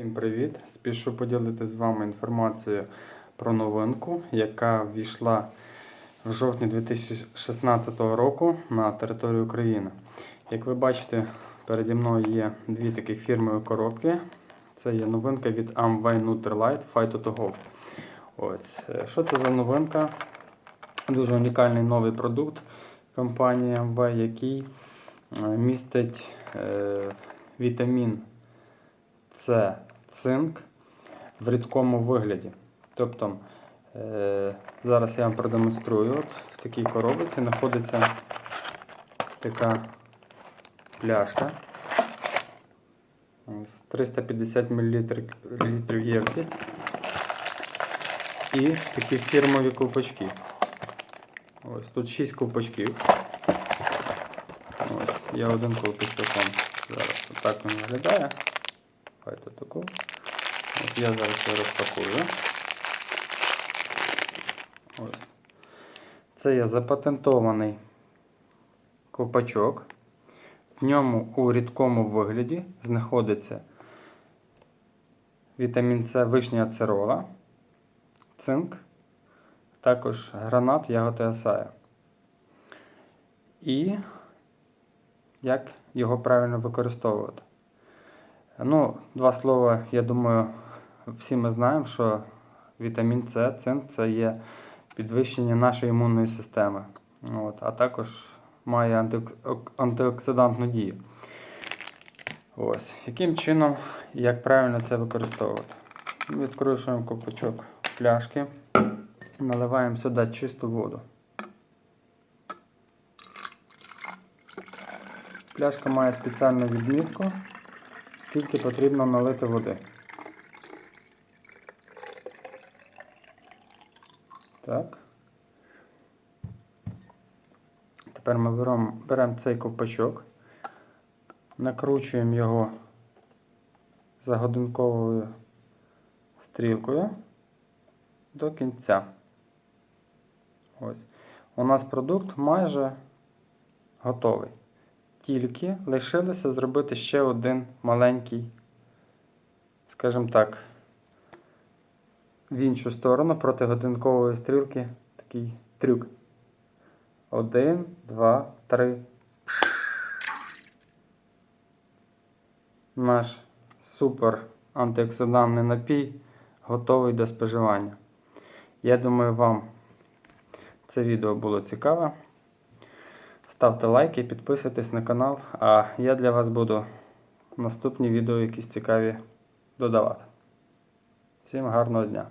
Всім привіт! Спішу поділитися з вами інформацією про новинку, яка ввійшла в жовтні 2016 року на територію України. Як ви бачите, переді мною є дві таких фірмові коробки. Це є новинка від Amway Nutrilite Fight to Go. Ось. Що це за новинка? Дуже унікальний новий продукт компанії Amway, який е, містить е, вітамін це цинк в рідкому вигляді. Тобто, е, зараз я вам продемонструю. От в такій коробці знаходиться така пляшка. Ось, 350 мл ємкість. І такі фірмові ковпачки. Ось тут 6 ковпачків. Ось, я один ковпачок зараз отак він виглядає. Давайте таку. От я зараз його розпакую. Ось. Це є запатентований ковпачок. В ньому у рідкому вигляді знаходиться вітамін С вишня ацерола, цинк, також гранат ягоди асая. І як його правильно використовувати. Ну, два слова, я думаю, всі ми знаємо, що вітамін С, цинк це є підвищення нашої імунної системи. От, а також має антиоксидантну дію. Ось. Яким чином і як правильно це використовувати? Відкручуємо копачок пляшки, наливаємо сюди чисту воду. Пляшка має спеціальну відмітку скільки потрібно налити води. Так. Тепер ми беремо, беремо цей ковпачок, накручуємо його за годинковою стрілкою до кінця. Ось. У нас продукт майже готовий. Тільки лишилося зробити ще один маленький, скажімо так, в іншу сторону проти годинкової стрілки такий трюк. Один, два, три. Наш супер антиоксидантний напій готовий до споживання. Я думаю, вам це відео було цікаве. Ставте лайки, підписуйтесь на канал, а я для вас буду наступні відео якісь цікаві додавати. Всім гарного дня!